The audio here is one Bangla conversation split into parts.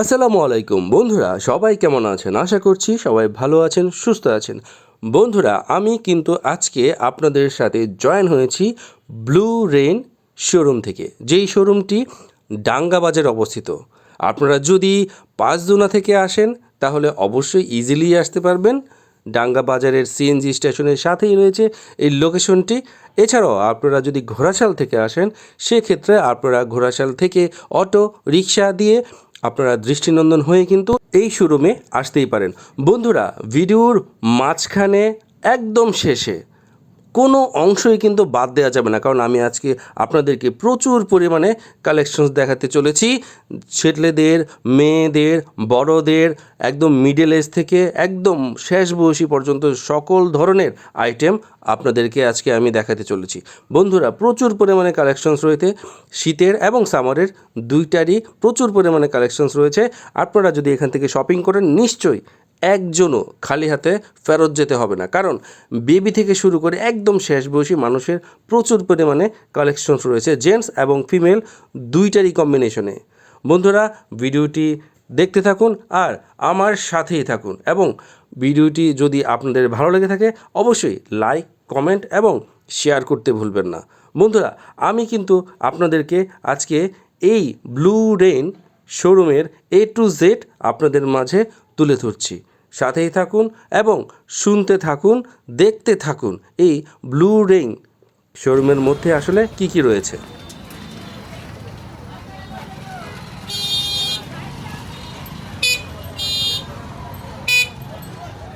আসসালামু আলাইকুম। বন্ধুরা, সবাই কেমন আছেন? আশা করছি সবাই ভালো আছেন, সুস্থ আছেন। বন্ধুরা, আমি কিন্তু আজকে আপনাদের সাথে জয়েন হয়েছি ব্লু রেন শোরুম থেকে। যেই শোরুমটি ডাঙ্গা বাজারে অবস্থিত। আপনারা যদি পাঁচদুনা থেকে আসেন, তাহলে অবশ্যই ইজিলি আসতে পারবেন। ডাঙ্গা বাজারের সিএনজি স্টেশনের সাথেই রয়েছে এই লোকেশনটি এছাড়াও আপনারা যদি ঘোড়াশাল থেকে আসেন, সেক্ষেত্রে আপনারা ঘোড়াশাল থেকে অটো, রিক্সা দিয়ে আপনারা দৃষ্টিনন্দন হয়ে কিন্তু এই শোরুমে আসতেই পারেন। বন্ধুরা ভিডিওর মাঝখানে একদম শেষে কোনো অংশই কিন্তু বাদ দেওয়া যাবে না। কারণ আমি আজকে আপনাদেরকে প্রচুর পরিমাণে কালেকশনস দেখাতে চলেছি। ছেলেদের, মেয়েদের, বড়দের, একদম মিডল এজ থেকে একদম শেষ বয়সী পর্যন্ত সকল ধরনের আইটেম আপনাদেরকে আজকে আমি দেখাতে চলেছি। বন্ধুরা, প্রচুর পরিমাণে কালেকশনস রয়েছে। শীতের এবং সামারের দুইটারই প্রচুর পরিমাণে কালেকশনস রয়েছে। আপনারা যদি এখান থেকে শপিং করেন, নিশ্চয়ই একজনও খালি হাতে ফেরত যেতে হবে না। কারণ বেবি থেকে শুরু করে একদম শেষ বয়সী মানুষের প্রচুর পরিমাণে কালেকশনস রয়েছে জেন্টস এবং ফিমেল দুইটারই কম্বিনেশনে বন্ধুরা, ভিডিওটি দেখতে থাকুন আর আমার সাথেই থাকুন এবং ভিডিওটি যদি আপনাদের ভালো লেগে থাকে, অবশ্যই লাইক কমেন্ট এবং শেয়ার করতে ভুলবেন না। বন্ধুরা, আমি কিন্তু আপনাদেরকে আজকে এই ব্লু রেইন শোরুমের এ টু জেড আপনাদের মাঝে তুলে ধরছি। সাথেই থাকুন এবং শুনতে থাকুন, দেখতে থাকুন এই ব্লু রিং শোরুমের মধ্যে আসলে কি কি রয়েছে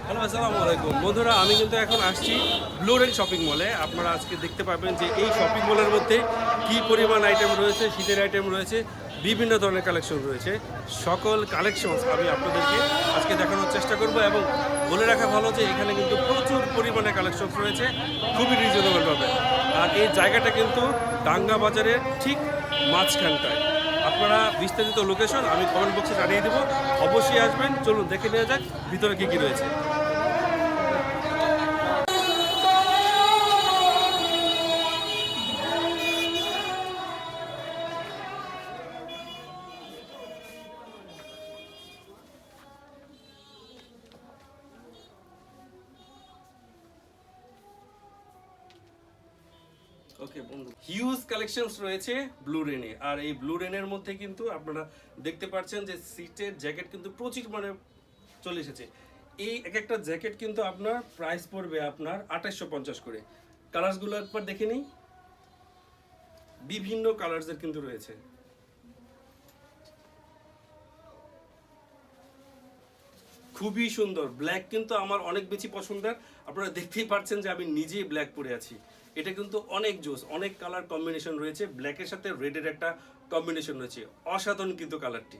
হ্যালো আসসালামু আলাইকুম বন্ধুরা, আমি কিন্তু এখন আসছি ব্লু রেন শপিং মলে আপনারা আজকে দেখতে পাবেন যে এই শপিং মলের মধ্যে কি পরিমাণ আইটেম রয়েছে, শীতের আইটেম রয়েছে, বিভিন্ন ধরনের কালেকশন রয়েছে। সকল কালেকশন আমি আপনাদেরকে আজকে দেখানোর চেষ্টা করব এবং বলে রাখা ভালো যে এখানে কিন্তু প্রচুর পরিমাণে কালেকশন রয়েছে, খুবই রিজনেবল পাবে আর এই জায়গাটা কিন্তু ডাঙ্গা বাজারের ঠিক মাঝখানটায়। আপনারা বিস্তারিত লোকেশন আমি কমেন্ট বক্সে জানিয়ে দেবো। অবশ্যই আসবেন, চলুন দেখে নেওয়া যাক ভিতরে কী কী রয়েছে। ওকে হিউজ কালেকশনস রয়েছে ব্লু রেনে আর এই ব্লু রেনের মধ্যে কিন্তু আপনারা দেখতে পাচ্ছেন যে সিটের জ্যাকেট কিন্তু প্রচুর মানে চলে এসেছে। এই এক একটা জ্যাকেট কিন্তু আপনার প্রাইস পড়বে আপনার আঠাশশো পঞ্চাশ করে। কালার্সগুলো একবার দেখে নিই। বিভিন্ন কালার্সের কিন্তু রয়েছে। খুবই সুন্দর। ব্ল্যাক কিন্তু আমার অনেক বেশি পছন্দের। আপনারা দেখতেই পাচ্ছেন যে আমি নিজেই ব্ল্যাক পরে আছি। এটা কিন্তু অনেক জোস, অনেক কালার কম্বিনেশন রয়েছে। ব্ল্যাকের সাথে রেডের একটা কম্বিনেশন রয়েছে। অসাধারণ কিন্তু কালারটি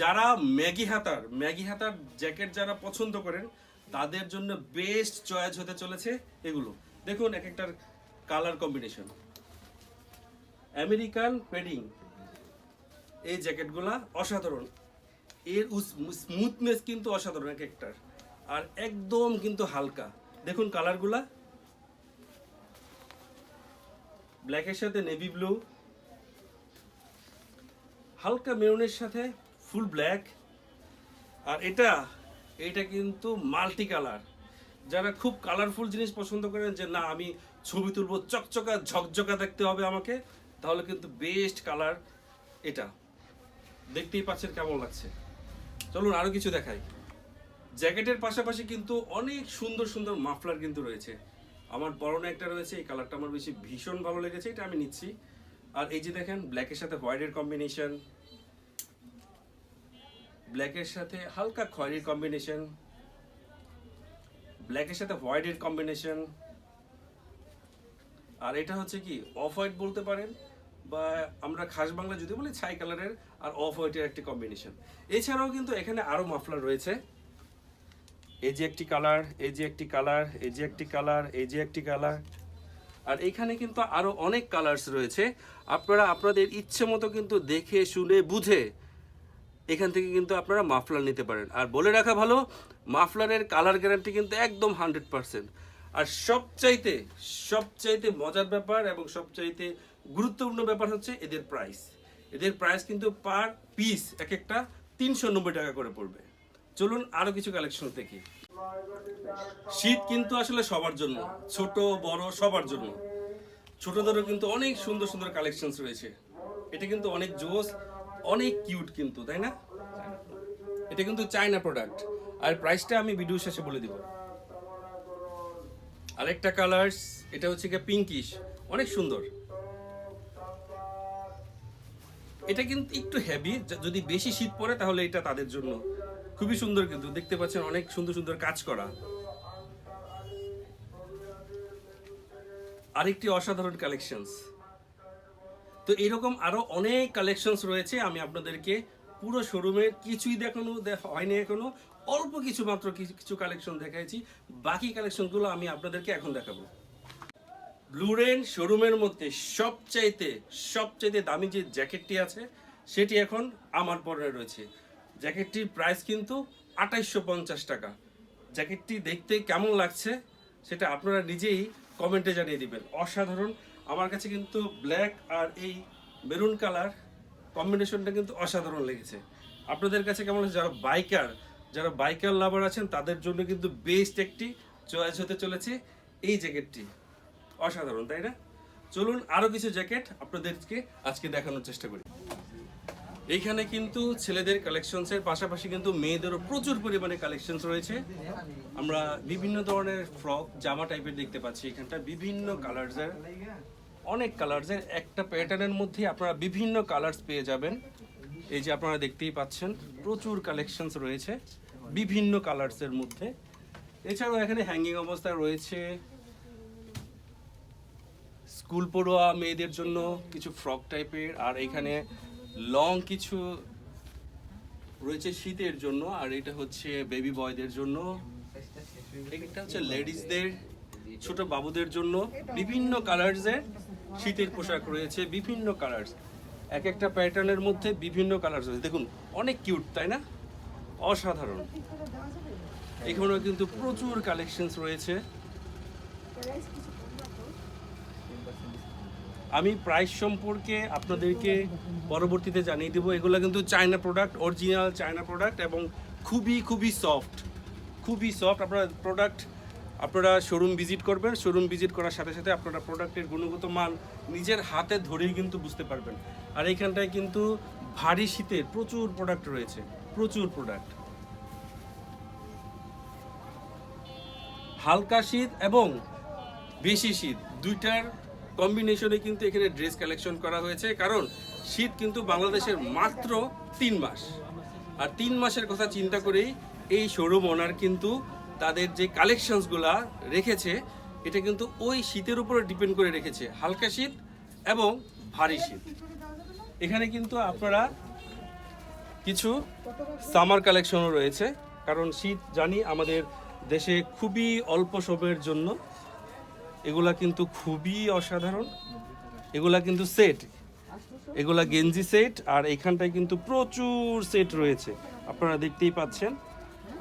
যারা ম্যাগি হাতার ম্যাগি হাতার জ্যাকেট যারা পছন্দ করেন, তাদের জন্য বেস্ট চয়েস হতে চলেছে এগুলো। দেখুন এক একটার কালার কম্বিনেশন আমেরিকান পেডিং এই জ্যাকেটগুলা অসাধারণ। এর স্মুথনেস কিন্তু অসাধারণ এক একটার। আর একদম কিন্তু হালকা। দেখুন কালারগুলা। ব্ল্যাকের সাথে নেভি ব্লু হালকা মেরুনের সাথে ফুল ব্ল্যাক আর এটা এটা কিন্তু মাল্টি কালার যারা খুব কালারফুল জিনিস পছন্দ করেন যে, না, আমি ছবি তুলবো, চকচকা, ঝকঝকা দেখতে হবে আমাকে, তাহলে কিন্তু বেস্ট কালার এটা। দেখতেই পাচ্ছেন কেমন লাগছে। চলুন আরও কিছু দেখাই। জ্যাকেটের পাশাপাশি কিন্তু অনেক সুন্দর সুন্দর মাফলার কিন্তু রয়েছে। আমার পরনে একটা রয়েছে, এই কালারটা আমার বেশি ভীষণ ভালো লেগেছে, এটা আমি নিচ্ছি। আর এই যে দেখেন ব্ল্যাকের সাথে হোয়াইটের কম্বিনেশন ব্ল্যাকের সাথে হালকা খয়েরির কম্বিনেশন ব্ল্যাকের সাথে হোয়াইটের কম্বিনেশন আর এটা হচ্ছে কি অফ হোয়াইট বলতে পারেন বা আমরা খাস বাংলা যদি বলি, ছাই কালারের আর অফ হোয়াইটের একটি কম্বিনেশন এছাড়াও কিন্তু এখানে আরও মাফলার রয়েছে। এই যে একটি কালার, এই যে একটি কালার, এই যে একটি কালার, এই যে একটি কালার। আর এখানে কিন্তু আরও অনেক কালার্স রয়েছে। আপনারা, আপনাদের ইচ্ছে মতো কিন্তু দেখে, শুনে, বুঝে এখান থেকে কিন্তু আপনারা মাফলার নিতে পারেন। আর বলে রাখা ভালো, মাফলারের কালার গ্যারান্টি কিন্তু একদম হান্ড্রেড পার্সেন্ট আর সবচাইতে সবচাইতে মজার ব্যাপার এবং সবচাইতে গুরুত্বপূর্ণ ব্যাপার হচ্ছে এদের প্রাইস এদের প্রাইস কিন্তু পার পিস এক একটা তিনশো নব্বই টাকা করে পড়বে। চলুন আরও কিছু কালেকশন দেখি। শীত কিন্তু আসলে সবার জন্য, ছোট, বড়, সবার জন্য। ছোটদেরও কিন্তু অনেক সুন্দর সুন্দর কালেকশনস রয়েছে। এটা কিন্তু অনেক জোস, অনেক কিউট কিন্তু, তাই না? এটা কিন্তু চায়না প্রোডাক্ট আর প্রাইসটা আমি ভিডিও শেষে বলে দিব। আরেকটা কালার্স এটা হচ্ছে কি পিঙ্কিশ অনেক সুন্দর। এটা কিন্তু একটু হেভি যদি বেশি শীত পড়ে তাহলে এটা তাদের জন্য খুবই সুন্দর কিন্তু। দেখতে পাচ্ছেন অনেক সুন্দর সুন্দর কাজ করা। আরেকটি অসাধারণ কালেকশনস তো এরকম আরও অনেক কালেকশনস রয়েছে, আমি আপনাদেরকে পুরো শোরুমের কিছুই দেখানো হয়নি এখনও। অল্প কিছু মাত্র কিছু কালেকশন দেখাইছি। বাকি কালেকশনগুলো আমি আপনাদেরকে এখন দেখাবো। ব্লুরেন শোরুমের মধ্যে সবচাইতে সবচাইতে দামি যে জ্যাকেটটি আছে, সেটি এখন আমার পরে রয়েছে। জ্যাকেটটির প্রাইস কিন্তু আঠাইশশো পঞ্চাশ টাকা। জ্যাকেটটি দেখতে কেমন লাগছে, সেটা আপনারা নিজেই কমেন্টে জানিয়ে দিবেন। অসাধারণ। আমার কাছে কিন্তু ব্ল্যাক আর এই মেরুন কালার কম্বিনেশনটা কিন্তু অসাধারণ লেগেছে। আপনাদের কাছে কেমন যারা বাইকার যারা বাইকার লাভার আছেন, তাদের জন্য কিন্তু বেস্ট একটি চয়েস হতে চলেছে এই জ্যাকেটটি। অসাধারণ, তাই না? চলুন আরও কিছু জ্যাকেট আপনাদেরকে আজকে দেখানোর চেষ্টা করি। এইখানে কিন্তু ছেলেদের কালেকশনস এর পাশাপাশি কিন্তু মেয়েদেরও প্রচুর পরিমাণে কালেকশনস রয়েছে। আমরা বিভিন্ন ধরনের ফ্রক জামা টাইপের দেখতে পাচ্ছি এখানটা, বিভিন্ন কালার্স এর, অনেক কালার্স এর। একটা প্যাটার্নের মধ্যে আপনারা বিভিন্ন কালার্স পেয়ে যাবেন। এই যে আপনারা দেখতেই পাচ্ছেন, প্রচুর কালেকশনস রয়েছে, বিভিন্ন কালার্স এর মধ্যে। এছাড়াও এখানে হ্যাঙ্গিং অবস্থায় রয়েছে স্কুল পড়ুয়া মেয়েদের জন্য কিছু ফ্রক টাইপের, আর এখানে লং কিছু রয়েছে শীতের জন্য, আর এটা হচ্ছে বেবি বয়দের জন্য। এটা হচ্ছে লেডিসদের ছোট বাবুদের জন্য। বিভিন্ন কালার্সের শীতের পোশাক রয়েছে, বিভিন্ন কালার্স এক একটা প্যাটার্নের মধ্যে বিভিন্ন কালার্স রয়েছে। দেখুন, অনেক কিউট তাই না? অসাধারণ। এখানেও কিন্তু প্রচুর কালেকশনস রয়েছে। আমি প্রাইস সম্পর্কে আপনাদেরকে পরবর্তীতে জানিয়ে দেবো। এগুলো কিন্তু China product original China product এবং খুবই খুবই সফট খুবই সফট আপনারা প্রোডাক্ট আপনারা শোরুম ভিজিট করবেন। শোরুম ভিজিট করার সাথে সাথে আপনারা প্রোডাক্টের গুণগত মান নিজের হাতে ধরেই কিন্তু বুঝতে পারবেন। আর এইখানটায় কিন্তু ভারী শীতের প্রচুর প্রোডাক্ট রয়েছে, প্রচুর প্রোডাক্ট হালকা শীত এবং বেশি শীত, দুইটার কম্বিনেশনে কিন্তু এখানে ড্রেস কালেকশন করা হয়েছে, কারণ শীত কিন্তু বাংলাদেশের মাত্র তিন মাস। আর তিন মাসের কথা চিন্তা করেই এই শোরুম ওনার কিন্তু তাদের যে কালেকশনসগুলা রেখেছে, এটা কিন্তু ওই শীতের উপরে ডিপেন্ড করে রেখেছে। হালকা শীত এবং ভারী শীত। এখানে কিন্তু আপনারা কিছু সামার কালেকশনও রয়েছে, কারণ শীত জানি আমাদের দেশে খুবই অল্প সময়ের জন্য এগুলা কিন্তু খুবই অসাধারণ। এগুলা কিন্তু সেট এগুলা গেঞ্জি সেট আর এখানটায় কিন্তু প্রচুর সেট রয়েছে। আপনারা দেখতেই পাচ্ছেন।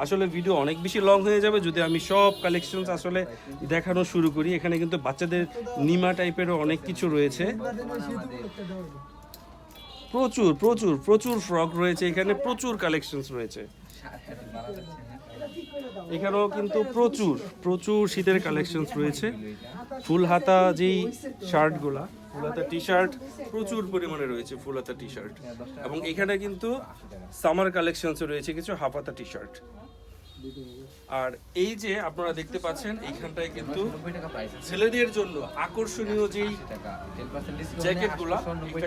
আসলে ভিডিও অনেক বেশি লং হয়ে যাবে যদি আমি সব কালেকশন আসলে দেখানো শুরু করি। এখানে কিন্তু বাচ্চাদের নিমা টাইপেরও অনেক কিছু রয়েছে। প্রচুর প্রচুর প্রচুর ফ্রক রয়েছে এখানে, প্রচুর কালেকশনস রয়েছে। এখানেও কিন্তু প্রচুর প্রচুর শীতের কালেকশনস রয়েছে। ফুল হাতা যেই শার্টগুলা ফুল হাতা টি শার্ট প্রচুর পরিমাণে রয়েছে ফুল হাতা টি শার্ট এবং এখানে কিন্তু সামার কালেকশনস রয়েছে কিছু হাফ হাতা টি শার্ট আর এই যে আপনারা দেখতে পাচ্ছেন, এইখানটায় কিন্তু ছেলেদের জন্য আকর্ষণীয় যেই জ্যাকেটগুলা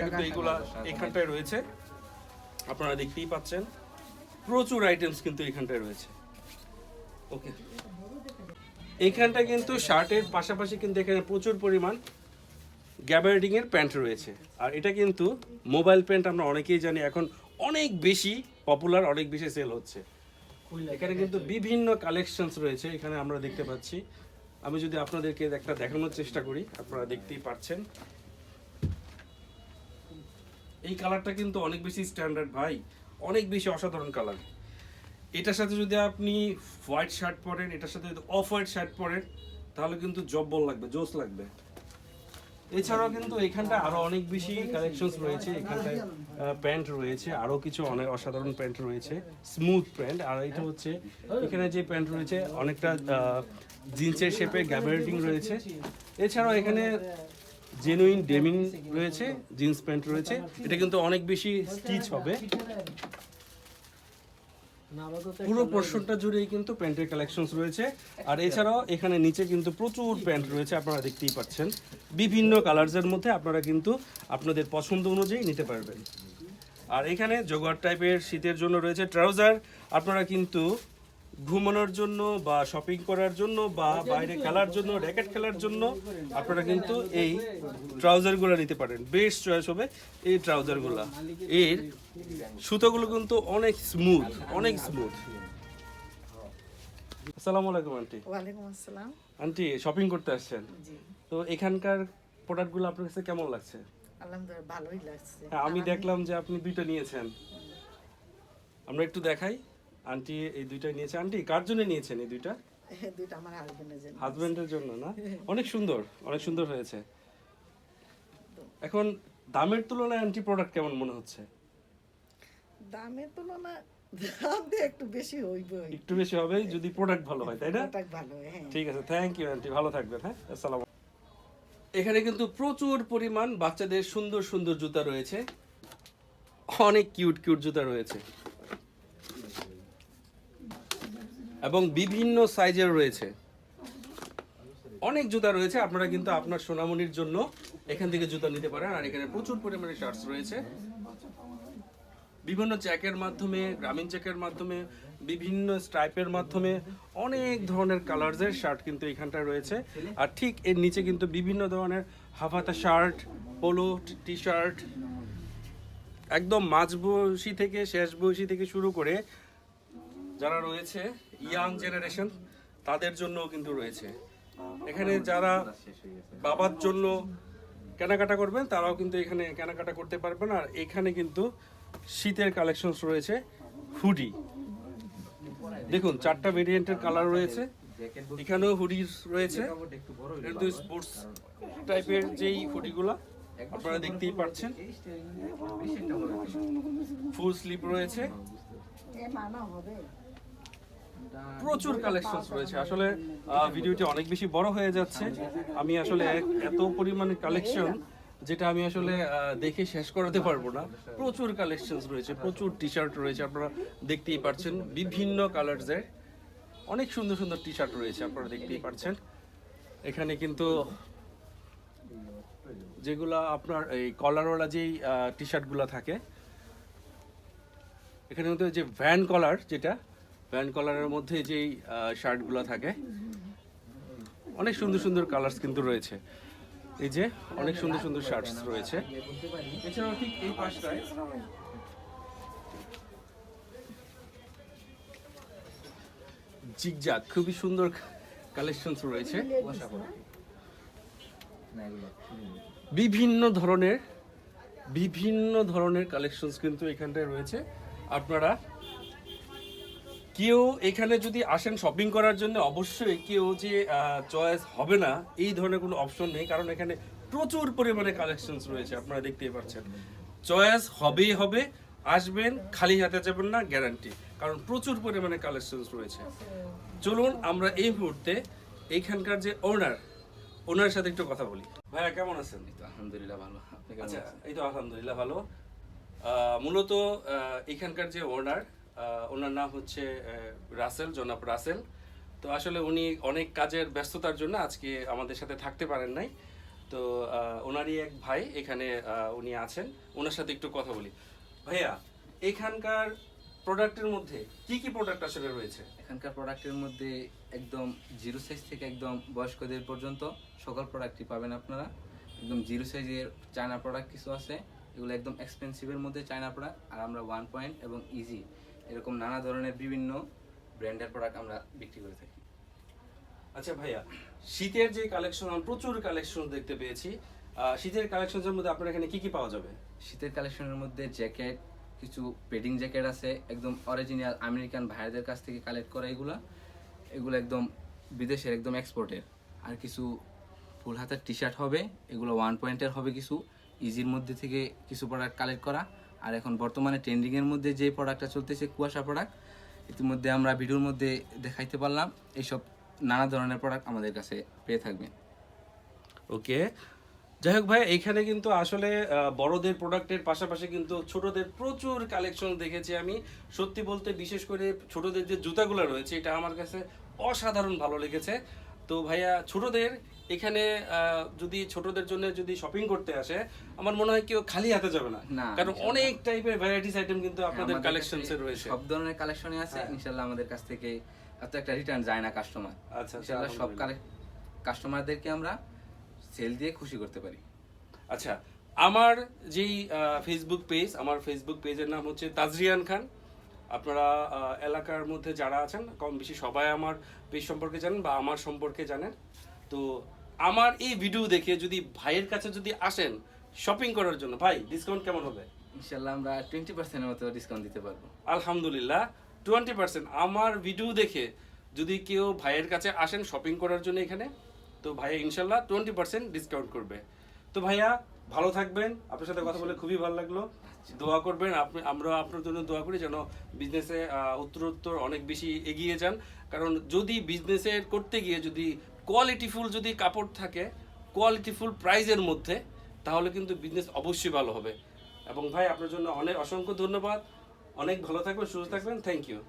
কিন্তু এইগুলা এখানটায় রয়েছে। আপনারা দেখতেই পাচ্ছেন। প্রচুর আইটেমস কিন্তু এখানটায় রয়েছে। ওকে এইখানটা কিন্তু শার্টের পাশাপাশি কিন্তু এখানে প্রচুর পরিমাণ গ্যাবার্ডিং এর প্যান্ট রয়েছে। আর এটা কিন্তু মোবাইল প্যান্ট আমরা অনেকেই জানি এখন অনেক বেশি পপুলার অনেক বেশি সেল হচ্ছে। এখানে কিন্তু বিভিন্ন কালেকশনস রয়েছে, এখানে আমরা দেখতে পাচ্ছি। আমি যদি আপনাদেরকে একটা দেখানোর চেষ্টা করি, আপনারা দেখতেই পাচ্ছেন। এই কালারটা কিন্তু অনেক বেশি স্ট্যান্ডার্ড ভাই। অনেক বেশি অসাধারণ কালার এটার সাথে যদি আপনি হোয়াইট শার্ট পরেন, এটার সাথে যদি অফ হোয়াইট শার্ট পরেন, তাহলে কিন্তু জব্বল লাগবে, জোস লাগবে। এছাড়াও কিন্তু এখানটা আরও অনেক বেশি কালেকশনস রয়েছে। এখানটায় প্যান্ট রয়েছে, আরও কিছু অনেক অসাধারণ প্যান্ট রয়েছে। স্মুথ প্যান্ট আর এটা হচ্ছে, এখানে যে প্যান্ট রয়েছে, অনেকটা জিন্সের শেপে গ্যাবারেটিং রয়েছে। এছাড়াও এখানে জেনুইন ডেমিং রয়েছে জিন্স প্যান্ট রয়েছে। এটা কিন্তু অনেক বেশি স্টিচ হবে। পুরো পোর্শনটা জুড়েই কিন্তু প্যান্টের কালেকশনস রয়েছে। আর এছাড়াও এখানে নিচে কিন্তু প্রচুর প্যান্ট রয়েছে আপনারা দেখতেই পাচ্ছেন। বিভিন্ন কালার্সের মধ্যে আপনারা কিন্তু আপনাদের পছন্দ অনুযায়ী নিতে পারবেন। আর এখানে জোগাড় টাইপের শীতের জন্য রয়েছে ট্রাউজার আপনারা কিন্তু ঘুমানোর জন্য বা শপিং করার জন্য বা বাইরে খেলার জন্য র্যাকেট খেলার জন্য আপনারা কিন্তু এই ট্রাউজারগুলো নিতে পারেন। বেশ চয়েস হবে এই ট্রাউজারগুলো এর সুতোগুলো কিন্তু অনেক স্মুথ অনেক স্মুথ আসসালামু আলাইকুম আন্টি। ওয়ালাইকুম আসসালাম। আন্টি শপিং করতে আসছেন? জি। তো এখানকার প্রোডাক্টগুলো আপনার কাছে কেমন লাগছে? আলহামদুলিল্লাহ ভালোই লাগছে। হ্যাঁ আমি দেখলাম যে আপনি দুইটা নিয়েছেন। আমরা একটু দেখাই। আন্টি এই দুইটা নিয়েছে। আন্টি কার জন্য নিয়েছেন এই দুইটা? দুইটা আমার হাজবেন্ডের জন্য। হাজবেন্ডের জন্য না? অনেক সুন্দর অনেক সুন্দর হয়েছে। এখন দামের তুলনায় আন্টি প্রোডাক্ট কেমন মনে হচ্ছে? দামের তুলনা দাম একটু বেশি হইবই। একটু বেশি হবে যদি প্রোডাক্ট ভালো হয় তাই না? ওটাই ভালো হ্যাঁ। ঠিক আছে থ্যাংক ইউ আন্টি ভালো থাকবেন হ্যাঁ? আসসালাম এখানে কিন্তু প্রচুর পরিমাণ বাচ্চাদের সুন্দর সুন্দর জুতা রয়েছে। অনেক কিউট কিউট জুতা রয়েছে। এবং বিভিন্ন সাইজের রয়েছে। অনেক জুতা রয়েছে, আপনারা কিন্তু আপনার সোনামণির জন্য এখান থেকে জুতা নিতে পারেন, আর এখানে প্রচুর পরিমাণে শার্টস রয়েছে। বিভিন্ন জ্যাকের মাধ্যমে, গ্রামীণ জ্যাকের মাধ্যমে, বিভিন্ন স্ট্রাইপের মাধ্যমে অনেক ধরনের কালার্সের শার্ট কিন্তু এখানটায় রয়েছে। আর ঠিক এর নিচে কিন্তু বিভিন্ন ধরনের হাফাতা শার্ট পোলো টি শার্ট একদম মাঝ বয়সী থেকে শেষ বয়সী থেকে শুরু করে যারা রয়েছে ইয়াং জেনারেশন তাদের জন্যও কিন্তু রয়েছে। এখানে যারা বাবার জন্য কেনাকাটা করবেন, তারাও কিন্তু এখানে কেনাকাটা করতে পারবেন। আর এখানে কিন্তু শীতের কালেকশনস রয়েছে হুডি দেখুন, চারটা ভেরিয়েন্টের কালার রয়েছে। এখানেও হুডি রয়েছে। স্পোর্টস টাইপের যেই হুডিগুলো আপনারা দেখতেই পাচ্ছেন। ফুল স্লিপ রয়েছে। প্রচুর কালেকশন রয়েছে। আসলে ভিডিওটি অনেক বেশি বড় হয়ে যাচ্ছে। আমি আসলে এত পরিমাণে কালেকশন যেটা আমি আসলে দেখে শেষ করাতে পারব না। প্রচুর কালেকশন রয়েছে, প্রচুর টি শার্ট রয়েছে, আপনারা দেখতেই পাচ্ছেন বিভিন্ন কালার্সের অনেক সুন্দর সুন্দর টি শার্ট রয়েছে, আপনারা দেখতেই পাচ্ছেন এখানে কিন্তু যেগুলা আপনার এই কলারওয়ালা যেই টি শার্টগুলো থাকে, এখানে কিন্তু যে ভ্যান কলার যেটা ভ্যান কলারের মধ্যে যেই শার্টগুলো থাকে, অনেক সুন্দর সুন্দর কালার্স কিন্তু রয়েছে। এই যে অনেক সুন্দর সুন্দর শার্টস রয়েছে। এছাড়াও ঠিক এই খুবই সুন্দর কালেকশনস রয়েছে। বিভিন্ন ধরনের বিভিন্ন ধরনের কালেকশনস কিন্তু এখানটায় রয়েছে। আপনারা কেউ এখানে যদি আসেন শপিং করার জন্য অবশ্যই কেউ যে চয়েস হবে না এই ধরনের কোনো অপশন নেই। কারণ এখানে প্রচুর পরিমাণে কালেকশনস রয়েছে আপনারা দেখতেই পাচ্ছেন। চয়েস হবেই হবে আসবেন খালি হাতে যাবেন না গ্যারান্টি কারণ প্রচুর পরিমাণে কালেকশনস রয়েছে। চলুন আমরা এই মুহূর্তে এইখানকার যে ওনার ওনার সাথে একটু কথা বলি। ভাইয়া কেমন আছেন? তো আলহামদুলিল্লাহ ভালো। আচ্ছা এই তো আলহামদুলিল্লাহ ভালো। মূলত আহ, এখানকার যে ওনার ওনার নাম হচ্ছে রাসেল, জনাব রাসেল। তো আসলে উনি অনেক কাজের ব্যস্ততার জন্য আজকে আমাদের সাথে থাকতে পারেন নাই। তো ওনারই এক ভাই এখানে উনি আছেন। ওনার সাথে একটু কথা বলি। ভাইয়া, এখানকার প্রোডাক্টের মধ্যে কি কি প্রোডাক্ট আসলে রয়েছে? এখানকার প্রোডাক্টের মধ্যে একদম জিরো সাইজ থেকে একদম বয়স্কদের পর্যন্ত সকল প্রোডাক্টই পাবেন আপনারা। একদম জিরো সাইজের চায়না প্রোডাক্ট কিছু আছে। এগুলো একদম এক্সপেন্সিভের মধ্যে চায়না প্রোডাক্ট। আর আমরা ওয়ান পয়েন্ট এবং ইজি এরকম নানা ধরনের বিভিন্ন ব্র্যান্ডের প্রোডাক্ট আমরা বিক্রি করে থাকি। আচ্ছা ভাইয়া শীতের যে কালেকশন প্রচুর কালেকশন দেখতে পেয়েছি। শীতের কালেকশনের মধ্যে আপনার এখানে কি কি পাওয়া যাবে? শীতের কালেকশনের মধ্যে জ্যাকেট কিছু পেডিং জ্যাকেট আছে একদম অরিজিনাল আমেরিকান ভাইয়াদের কাছ থেকে কালেক্ট করা এগুলা। এগুলো একদম বিদেশের একদম এক্সপোর্টের আর কিছু ফুল হাতের টি শার্ট হবে এগুলো ওয়ান পয়েন্টের হবে কিছু। ইজির মধ্যে থেকে কিছু প্রোডাক্ট কালেক্ট করা। আর এখন বর্তমানে ট্রেন্ডিংয়ের মধ্যে যে প্রোডাক্টটা চলতেছে কুয়াশা প্রোডাক্ট ইতিমধ্যে আমরা ভিডিওর মধ্যে দেখাইতে পারলাম, এইসব নানা ধরনের প্রোডাক্ট আমাদের কাছে পেয়ে থাকবেন। ওকে যাই হোক ভাই, এইখানে কিন্তু আসলে বড়দের প্রোডাক্টের পাশাপাশি কিন্তু ছোটদের প্রচুর কালেকশন দেখেছি আমি। সত্যি বলতে বিশেষ করে ছোটদের যে জুতাগুলো রয়েছে, এটা আমার কাছে অসাধারণ ভালো লেগেছে। তো ভাইয়া, ছোটদের এখানে যদি ছোটদের জন্য যদি শপিং করতে আসে আমার মনে হয় কেউ খালি হাতে যাবে না। কারণ অনেক টাইপের ভ্যারাইটিস আইটেম কিন্তু আপনাদের আমাদের কালেকশনসে রয়েছে। সব ধরনের কালেকশনই আছে। হ্যাঁ। ইনশাল্লাহ আমাদের কাছ থেকে এত একটা রিটার্ন যায় না কাস্টমার আচ্ছা, আচ্ছা, ইনশাল্লাহ সব। কাস্টমারদেরকে আমরা সেল দিয়ে খুশি করতে পারি। আচ্ছা আমার যেই ফেসবুক পেজ আমার ফেসবুক পেজের নাম হচ্ছে তাজরিয়ান খান। আপনারা এলাকার মধ্যে যারা আছেন কম বেশি সবাই আমার পেজ সম্পর্কে জানেন বা আমার সম্পর্কে জানেন। তো আমার এই ভিডিও দেখে যদি ভাইয়ের কাছে যদি আসেন শপিং করার জন্য ভাই ডিসকাউন্ট কেমন হবে? ইনশাল্লাহ আমরা টোয়েন্টি পার্সেন্টের মতো ডিসকাউন্ট দিতে পারব। আলহামদুলিল্লাহ টোয়েন্টি পার্সেন্ট আমার ভিডিও দেখে যদি কেউ ভাইয়ের কাছে আসেন শপিং করার জন্য এখানে তো ভাইয়া ইনশাল্লাহ টোয়েন্টি পার্সেন্ট ডিসকাউন্ট করবে। তো ভাইয়া ভালো থাকবেন। আপনার সাথে কথা বলে খুবই ভালো লাগল। দোয়া করবেন। আপনি আমরা আপনার জন্য দোয়া করি যেন বিজনেসে উত্তরোত্তর অনেক বেশি এগিয়ে যান। কারণ যদি বিজনেসে করতে গিয়ে যদি কোয়ালিটিফুল যদি কাপড় থাকে কোয়ালিটিফুল প্রাইজের মধ্যে, তাহলে কিন্তু বিজনেস অবশ্যই ভালো হবে। এবং ভাই, আপনার জন্য অনেক অসংখ্য ধন্যবাদ। অনেক ভালো থাকবেন, সুস্থ থাকবেন। Thank you